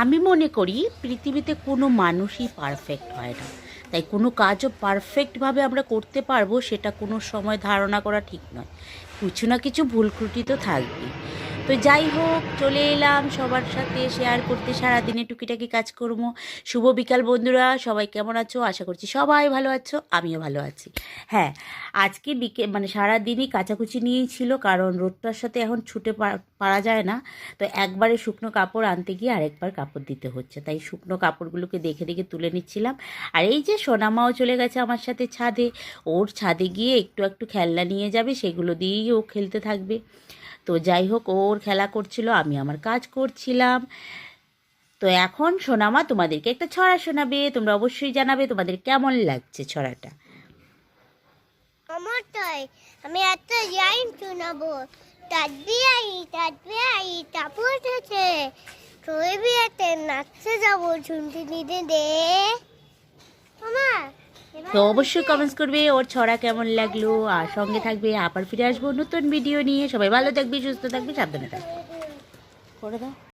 আমি মনে করি পৃথিবীতে কোনো মানুষই পারফেক্ট হয় না। তাই কোনো কাজও পারফেক্টভাবে আমরা করতে পারব সেটা কোনো সময় ধারণা করা ঠিক নয়। কিছু না কিছু ভুল ত্রুটি তো থাকবেই। তো যাই হোক, চলে এলাম। সবার সাথে শেয়ার করতে সারাদিনে টুকিটাকি কাজকর্ম। শুভ বিকাল বন্ধুরা, সবাই কেমন আছো? আশা করছি সবাই ভালো আছো, আমিও ভালো আছি। হ্যাঁ আজকে বিকে মানে সারাদিনই কাচাকুচি নিয়েই ছিল, কারণ রোদটার সাথে এখন ছুটে পারা যায় না। তো একবারে শুকনো কাপড় আনতে গিয়ে আরেকবার কাপড় দিতে হচ্ছে। তাই শুকনো কাপড়গুলোকে দেখে দেখে তুলে নিচ্ছিলাম। আর এই যে সোনামাও চলে গেছে আমার সাথে ছাদে। ওর ছাদে গিয়ে একটু একটু খেলনা নিয়ে যাবে, সেগুলো দিয়েই ও খেলতে থাকবে। তো যাই হোক, ওর খেলা করছিল, আমি আমার কাজ করছিলাম। তো এখন সোনামা তোমাদেরকে একটা ছড়া শোনাবে, তোমরা অবশ্যই জানাবে তোমাদের কেমন লাগছে ছড়াটা। আমারটাই আমি একটা লাইন শোনাবো। তাদবি আই তাদবি আই টাপু উঠেছে। তোর বিয়েতে নাচতে যাব ঝুমটি নিতে দে। আমার তো অবশ্যই কমেন্টস করবে, ওর ছড়া কেমন লাগল, আর সঙ্গে থাকবে, আবার ফিরে আসব নতুন ভিডিও নিয়ে। সবাই ভালো থাকবে, সুস্থ থাকবে, সাবধানে থাকবে। করে দাও।